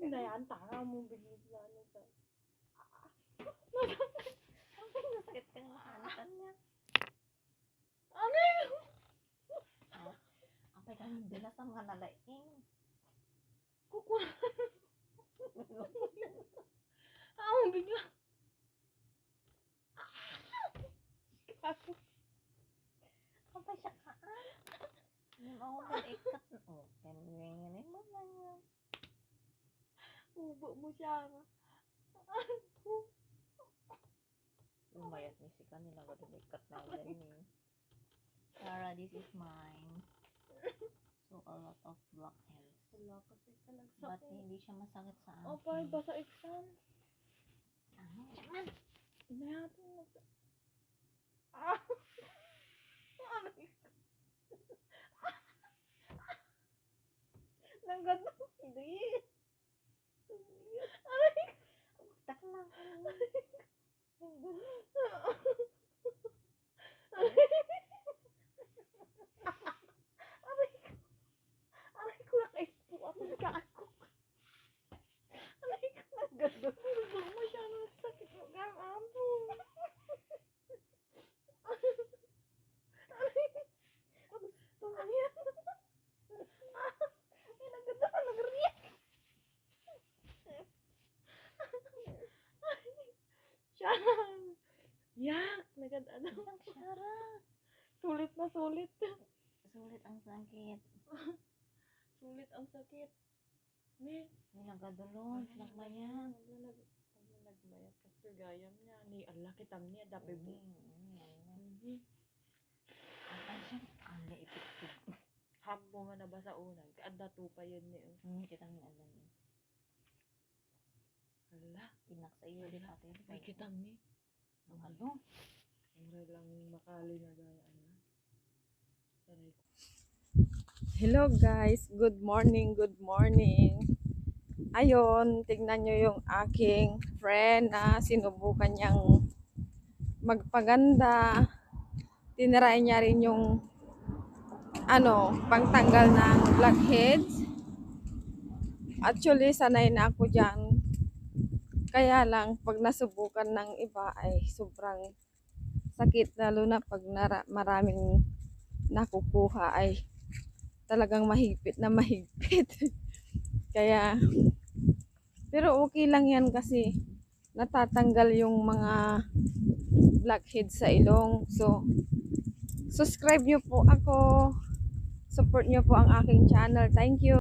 Hindi yan, tanga mo bigla na ano sa... Sakit ka ng hanapan niya. Ano yun? Ang pagka hindi na sa mga nalaing. Kukuha. Ako bigla. Ako. Ang pa siya kaan. Yung ako ikat. Oh, ganyan na nga. Ubo mo siya. Lumayat ni si kanila ko din ikat na ganyan. Sarah, this is mine. So, a lot of blackheads. Wala kasi kalagsak. But hindi siya masakit sa akin. Oh, pa, basa exam. Ano? Chaman! Inayatin na sa... Ah! Ano yun? Nagano? Hindi. Aray! Tak lang. Aray ko. Aray ko nakaispo ako sa ako. Aray ko nagano. Gusto mo siya ng sakit mo kang amo. Aray. Gusto mo yan. Ay, nagano ka, nag-react. Siya. Ang Sarah. Sulit na sulit. Sulit ang sakit. Sulit ang sakit. Ne, May nagadulon. Lakbayan. Nagmayat kasi gayam niya. Ni Allah kitam niya. Dapat bu. Hindi. Ang naipit-pit. Hambo nga na ba sa unang? Kaanda to pa yun niya. Hmm, kita ng alam. Allah. Tinak sa iyo. Di pati. Ay kitam ni. Ang ano? Mura lang makali na gaya. Allah. Aray ko. Hello guys, good morning, good morning. Ayon, tignan nyo yung aking friend na sinubukan niyang magpaganda. Tinry niya rin yung ano, pangtanggal ng blackheads. Actually, sanay na ako dyan. Kaya lang, pag nasubukan ng iba ay sobrang sakit. Lalo na pag nara- maraming nakukuha ay talagang mahigpit na mahigpit. Kaya, pero okay lang yan kasi natatanggal yung mga blackheads sa ilong. So, subscribe nyo po ako. Support nyo po ang aking channel. Thank you.